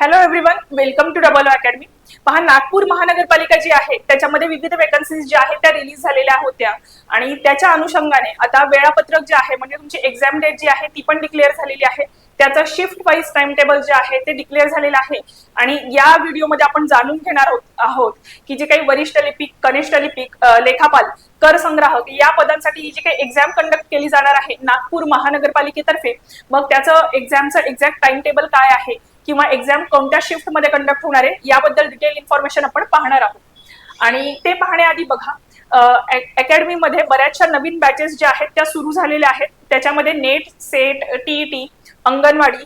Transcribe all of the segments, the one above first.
Hello everyone welcome to double academy पहा नागपूर महानगरपालिका जी आहे त्याच्यामध्ये विविध वेकन्सीज ज्या आहेत त्या रिलीज झालेल्या होत्या. आणि त्याच्या अनुषंगाने आता वेळापत्रक जे आहे म्हणजे तुमची एक्झाम डेट जी आहे ती पण डिक्लेअर झालेली आहे. त्याचं शिफ्ट वाईज टाइम टेबल जे आहे ते डिक्लेअर झालेलं आहे. आणि या व्हिडिओमध्ये आपण जाणून घेणार आहोत- आहोत की जे काही वरिष्ठ लिपिक कनिष्ठ लिपिक लेखापाल कर संग्राहक या पदांसाठी ही जी काही एक्झाम कंडक्ट केली जाणार आहे नागपूर महानगरपालिकेतर्फे मग त्याचं एक्झामचं एक्झॅक्ट टाइम टेबल काय आहे किंवा एक्झाम कोणत्या शिफ्टमध्ये कंडक्ट होणार आहे याबद्दल डिटेल इन्फॉर्मेशन आपण पाहणार आहोत. आणि ते पाहण्याआधी बघा अकॅडमीमध्ये बऱ्याचशा नवीन बॅचेस ज्या आहेत त्या सुरू झालेल्या आहेत. त्याच्यामध्ये NET SET TET anganwadi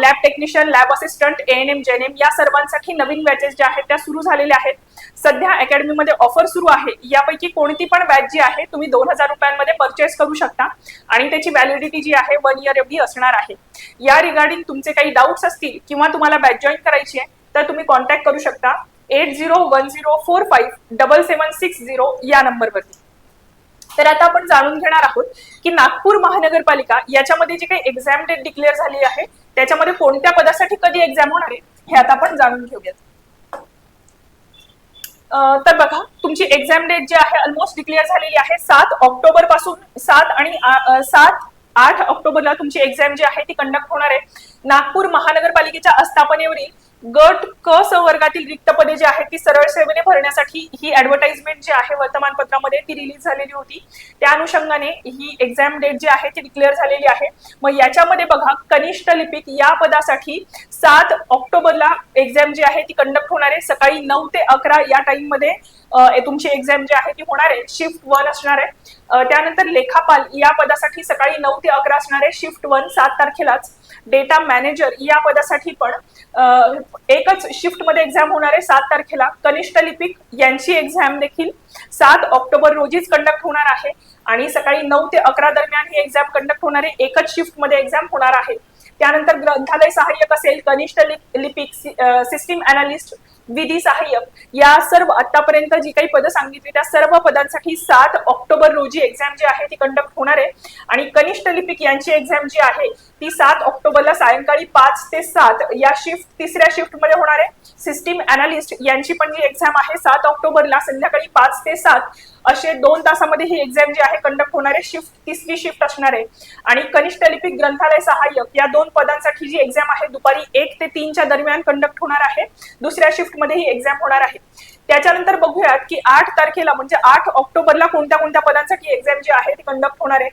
lab technician lab assistant N M JNM या सर्वांसाठी नवीन बॅचेस ज्या आहेत त्या सुरू झालेल्या आहेत. सध्या अकॅडमीमध्ये ऑफर सुरू आहे. यापैकी कोणती पण बॅच जी आहे तुम्ही दोन हजार रुपयांमध्ये परचेस करू शकता आणि त्याची व्हॅलिडिटी जी आहे वन इयर एवढी असणार आहे. या रिगार्डिंग तुमचे काही डाऊट्स असतील किंवा तुम्हाला बॅच जॉईन करायची आहे तर तुम्ही कॉन्टॅक्ट करू शकता. Eight zero one zero four five double seven six zero या नंबरवरती तर आता आपण जाणून घेणार आहोत की नागपूर महानगरपालिका याच्यामध्ये जी काही एक्झाम डेट डिक्लेअर झाली आहे त्याच्यामध्ये कोणत्या पदासाठी कधी एक्झाम होणार आहे हे आता आपण जाणून घेऊयात. अं, तर बघा तुमची एक्झाम डेट जी आहे ऑलमोस्ट डिक्लेअर झालेली आहे सात ऑक्टोबरपासून सात आणि सात आठ ऑक्टोबरला तुमची एक्झाम जी आहे ती कंडक्ट होणार आहे. नागपूर महानगरपालिकेच्या आस्थापनेवरील गट क संवर्गातील रिक्त पदे जी आहेत ती सरळ सेवेने भरण्यासाठी ही ऍडव्हर्टाइजमेंट जी आहे वर्तमानपत्रामध्ये ती रिलीज झालेली होती. त्या अनुषंगाने ही एक्झाम डेट जी आहे ती डिक्लेअर झालेली आहे. मग याच्यामध्ये बघा कनिष्ठ लिपिक या पदासाठी सात ऑक्टोबरला एक्झाम जी आहे ती कंडक्ट होणार आहे. सकाळी नऊ ते अकरा या टाइममध्ये तुमची एक्झाम जी आहे ती होणार आहे. शिफ्ट वन असणार आहे. त्यानंतर लेखापाल या पदासाठी सकाळी नऊ ते अकरा असणारे शिफ्ट वन सात तारखेलाच डेटा मॅनेजर या पदासाठी पण एकच शिफ्टमध्ये एक्झाम होणार आहे सात तारखेला कनिष्ठ लिपिक यांची एक्झाम देखील सात ऑक्टोबर रोजीच कंडक्ट होणार आहे. आणि सकाळी नऊ ते अकरा दरम्यान ही एक्झाम कंडक्ट होणार आहे एकच शिफ्टमध्ये एक्झाम होणार आहे. त्यानंतर ग्रंथालय सहाय्यक असेल कनिष्ठ लिपिक सिस्टीम अनालिस्ट विधी सहाय्यक. या सर्व आतापर्यंत जी काही पदं सांगितली त्या सर्व पदांसाठी सात ऑक्टोबर रोजी एक्झाम जी आहे ती कंडक्ट होणार आहे. आणि कनिष्ठ लिपिक यांची एक्झाम जी आहे ती सात ऑक्टोबरला सायंकाळी पाच ते सात या शिफ्ट तिसऱ्या शिफ्टमध्ये होणार आहे. सिस्टीम अनालिस्ट यांची पण जी एक्झाम आहे सात ऑक्टोबरला संध्याकाळी पाच ते सात असे दोन तासामध्ये ही एक्झाम जी आहे कंडक्ट होणार आहे. शिफ्ट तिसरी शिफ्ट असणार आहे. आणि कनिष्ठ लिपिक ग्रंथालय सहाय्यक या दोन पदांसाठी जी एक्झाम आहे दुपारी एक ते तीनच्या दरम्यान कंडक्ट होणार आहे. दुसऱ्या शिफ्ट मध्ये ही एक्झाम होणार आहे. त्याच्यानंतर बघूयात की आठ तारखेला म्हणजे आठ ऑक्टोबरला कोणत्या कोणत्या पदांसाठी एक्झाम जी आहे ती कंडक्ट होणार आहे.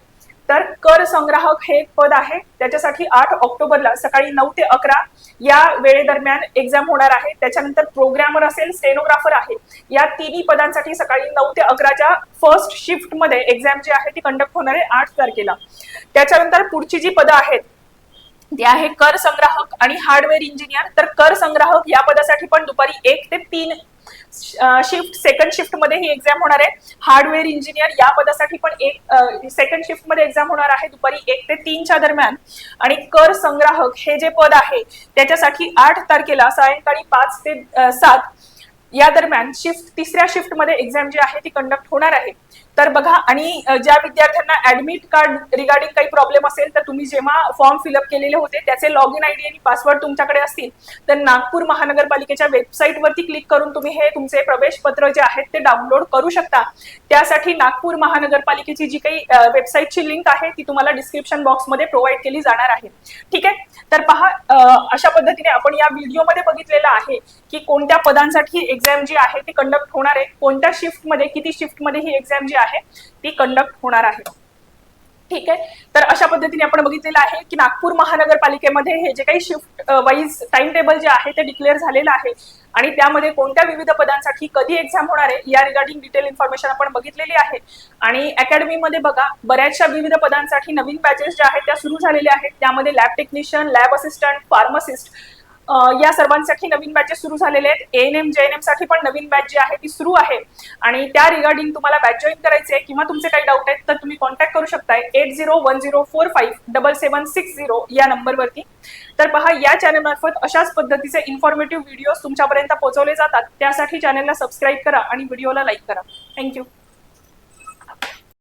तर कर संग्राहक हे एक पद आहे. त्याच्यासाठी आठ ऑक्टोबरला सकाळी नऊ ते अकरा या वेळेदरम्यान एक्झाम होणार आहे. त्याच्यानंतर प्रोग्रामर असेल स्टेनोग्राफर आहे. या तिन्ही पदांसाठी सकाळी नऊ ते अकराच्या फर्स्ट शिफ्टमध्ये एक्झाम जी आहे ती कंडक्ट होणार आहे आठ तारखेला. त्याच्यानंतर पुढची जी पदं आहेत ते आहे कर संग्राहक आणि हार्डवेअर इंजिनियर तर कर संग्राहक या पदासाठी पण दुपारी एक ते तीन शिफ्ट सेकंड शिफ्टमध्ये ही एक्झाम होणार आहे. हार्डवेअर इंजिनियर या पदासाठी पण एक सेकंड शिफ्टमध्ये एक्झाम होणार आहे दुपारी एक ते तीनच्या दरम्यान. आणि कर संग्राहक हे जे पद आहे त्याच्यासाठी आठ तारखेला सायंकाळी पाच ते सात या दरम्यान शिफ्ट तिसऱ्या शिफ्टमध्ये एक्झाम जी आहे ती कंडक्ट होणार आहे. तर बघा आणि ज्या विद्यार्थ्यांना ऍडमिट कार्ड रिगार्डिंग काही प्रॉब्लेम असेल तर तुम्ही जेव्हा फॉर्म फिलअप केलेले होते त्याचे लॉग इन आयडी आणि पासवर्ड तुमच्याकडे असतील तर नागपूर महानगरपालिकेच्या वेबसाईट वरती क्लिक करून तुम्ही हे तुमचे प्रवेश पत्र जे आहेत ते डाउनलोड करू शकता. त्यासाठी नागपूर महानगरपालिकेची जी काही वेबसाईटची लिंक आहे ती तुम्हाला डिस्क्रिप्शन बॉक्समध्ये प्रोव्हाइड केली जाणार आहे. ठीक आहे? तर पहा अशा पद्धतीने आपण या व्हिडिओमध्ये बघितलेलं आहे की कोणत्या पदांसाठी एक्झाम जी आहे ती कंडक्ट होणार आहे कोणत्या शिफ्टमध्ये किती शिफ्टमध्ये ही एक्झाम जी आहे ती कंडक्ट होणार आहे. ठीक आहे? तर अशा पद्धतीने आपण बघितलेलं आहे की नागपूर महानगरपालिकेमध्ये हे जे काही शिफ्ट वाईज टाइम टेबल जे आहे ते डिक्लेअर झालेलं आहे. आणि त्यामध्ये कोणत्या विविध पदांसाठी कधी एक्झाम होणार आहे या रिगार्डिंग डिटेल इन्फॉर्मेशन आपण बघितलेली आहे. आणि अकॅडमीमध्ये बघा बऱ्याचशा विविध पदांसाठी नवीन बॅचेस ज्या आहेत त्या सुरू झालेल्या आहेत. त्यामध्ये lab technician lab assistant pharmacist या सर्वांसाठी नवीन बॅचेस सुरू झालेले आहेत. एन एम जे एन एमसाठी पण नवीन बॅच जी आहे ती सुरू आहे. आणि त्या रिगार्डिंग तुम्हाला बॅच जॉईन करायचे आहे किंवा तुमचे काही डाऊट आहेत तर तुम्ही कॉन्टॅक्ट करू शकताय. Eight zero one zero four five double seven six zero या नंबरवरती तर पहा या चॅनल मार्फत अशाच पद्धतीचे इन्फॉर्मेटिव्ह व्हिडिओज तुमच्यापर्यंत पोहोचवले जातात. त्यासाठी चॅनलला सबस्क्राईब करा आणि व्हिडिओला लाईक करा. थँक्यू